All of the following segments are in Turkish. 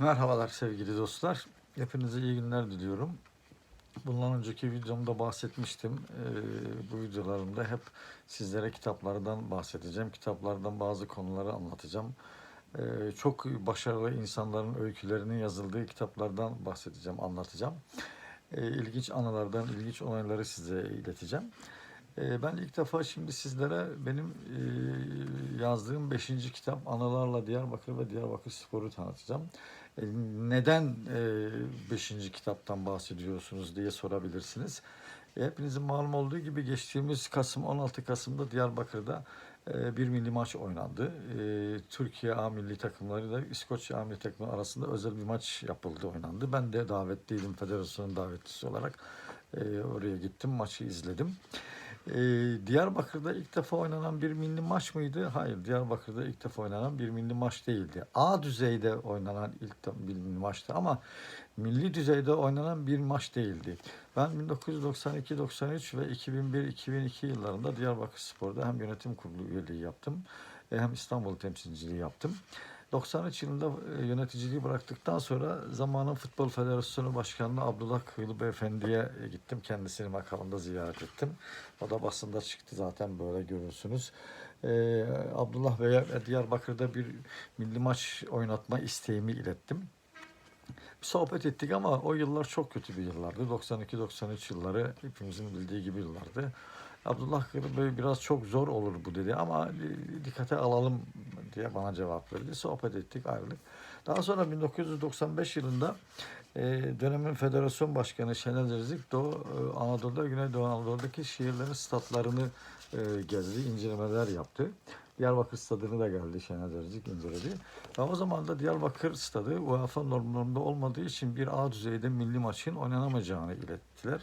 Merhabalar sevgili dostlar. Hepinize iyi günler diliyorum. Bundan önceki videomda bahsetmiştim. Ee, bu videolarımda hep sizlere kitaplardan bahsedeceğim. Kitaplardan bazı konuları anlatacağım. Ee, çok başarılı insanların öykülerinin yazıldığı kitaplardan bahsedeceğim, anlatacağım. Ee, ilginç anılardan, ilginç olayları size ileteceğim. Ee, Ben ilk defa şimdi sizlere benim e, yazdığım 5. kitap Anılarla Diyarbakır ve Diyarbakır Spor'u tanıtacağım. E, Neden 5. kitaptan bahsediyorsunuz diye sorabilirsiniz. E, Hepinizin malum olduğu gibi geçtiğimiz Kasım 16 Kasım'da Diyarbakır'da e, bir milli maç oynandı. E, Türkiye A milli takımları ile İskoçya A milli takımı arasında özel bir maç yapıldı, oynandı. Ben de davetliydim federasyonun davetlisi olarak. E, Oraya gittim, maçı izledim. Ee, Diyarbakır'da ilk defa oynanan bir milli maç mıydı? Hayır, Diyarbakır'da ilk defa oynanan bir milli maç değildi. A düzeyde oynanan ilk milli maçtı ama milli düzeyde oynanan bir maç değildi. Ben 1992-93 ve 2001-2002 yıllarında Diyarbakır Spor'da hem yönetim kurulu üyeliği yaptım e, hem İstanbul temsilciliği yaptım. 93 yılında e, yöneticiliği bıraktıktan sonra zamanın Futbol Federasyonu Başkanı Abdullah Kıyılı Beyefendi'ye e, gittim. Kendisini makamında ziyaret ettim. O da basında çıktı zaten böyle görürsünüz. Ee, Abdullah Bey'e Diyarbakır'da bir milli maç oynatma isteğimi ilettim. Bir sohbet ettik ama o yıllar çok kötü bir yıllardı. 92-93 yılları hepimizin bildiği gibi yıllardı. Abdullah Kırı Bey biraz çok zor olur bu dedi ama e, dikkate alalım diye bana cevap verdi. Sohbet ettik ayrılık. Daha sonra 1995 yılında e, dönemin federasyon başkanı Şenel Rezik Doğu e, Anadolu'da, Güneydoğu Anadolu'daki şehirlerin statlarını e, gezdi, incelemeler yaptı. Diyarbakır stadını da geldi Şenel Rezik inceledi. Ve o zaman da Diyarbakır stadı UEFA normlarında olmadığı için bir A düzeyde milli maçın oynanamayacağını ilettiler.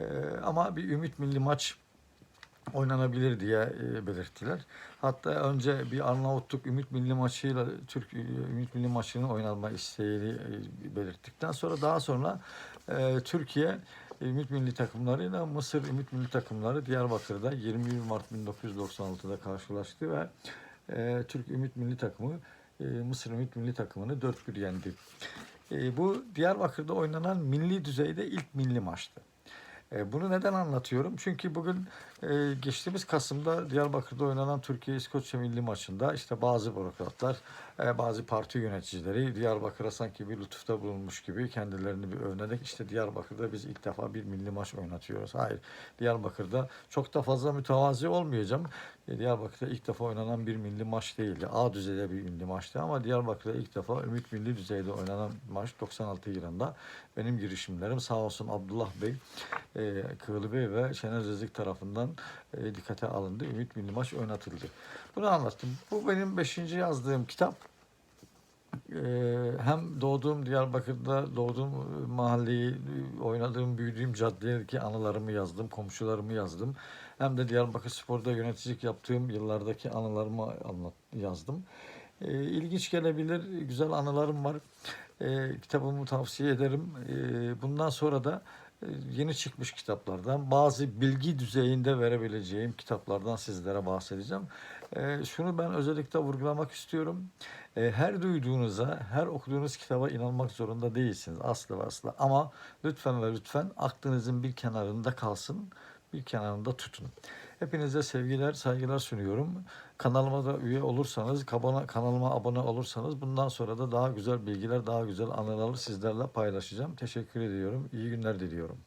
E, ama bir ümit milli maç oynanabilir diye e, belirttiler. Hatta önce bir Arnavutluk Ümit Milli maçıyla Türk e, Ümit Milli maçının oynanma isteğini e, belirttikten sonra daha sonra Türkiye Ümit Milli takımlarıyla Mısır Ümit Milli takımları Diyarbakır'da 21 Mart 1996'da karşılaştı ve Türk Ümit Milli takımı Mısır Ümit Milli takımını 4-1 yendi. Bu Diyarbakır'da oynanan milli düzeyde ilk milli maçtı. E, Bunu neden anlatıyorum? Çünkü bugün e, geçtiğimiz Kasım'da Diyarbakır'da oynanan Türkiye-İskoçya milli maçında işte bazı bürokratlar, e, bazı parti yöneticileri Diyarbakır'a sanki bir lütufta bulunmuş gibi kendilerini bir övünerek işte Diyarbakır'da biz ilk defa bir milli maç oynatıyoruz. Hayır, Diyarbakır'da çok da fazla mütevazi olmayacağım. Diyarbakır'da ilk defa oynanan bir milli maç değildi. A düzeyde bir milli maçtı ama Diyarbakır'da ilk defa Ümit Milli düzeyde oynanan maç 96 yılında benim girişimlerim sağ olsun Abdullah Bey, e, Kığılı Bey ve Şener Rezik tarafından e, dikkate alındı. Ümit Milli Maç oynatıldı. Bunu anlattım. Bu benim beşinci yazdığım kitap. Ee, hem doğduğum Diyarbakır'da doğduğum e, mahalleyi, e, oynadığım, büyüdüğüm caddedeki anılarımı yazdım, komşularımı yazdım. Hem de Diyarbakır Spor'da yöneticilik yaptığım yıllardaki anılarımı anlat, yazdım. Ee, ilginç gelebilir, güzel anılarım var. Ee, kitabımı tavsiye ederim. Ee, bundan sonra da e, yeni çıkmış kitaplardan, bazı bilgi düzeyinde verebileceğim kitaplardan sizlere bahsedeceğim. Ee, şunu ben özellikle vurgulamak istiyorum. Ee, her duyduğunuza, her okuduğunuz kitaba inanmak zorunda değilsiniz asla ve asla. Ama lütfen ve lütfen aklınızın bir kenarında kalsın, bir kenarında tutun. Hepinize sevgiler, saygılar sunuyorum. Kanalıma da üye olursanız, kanalıma abone olursanız bundan sonra da daha güzel bilgiler, daha güzel anıları sizlerle paylaşacağım. Teşekkür ediyorum. İyi günler diliyorum.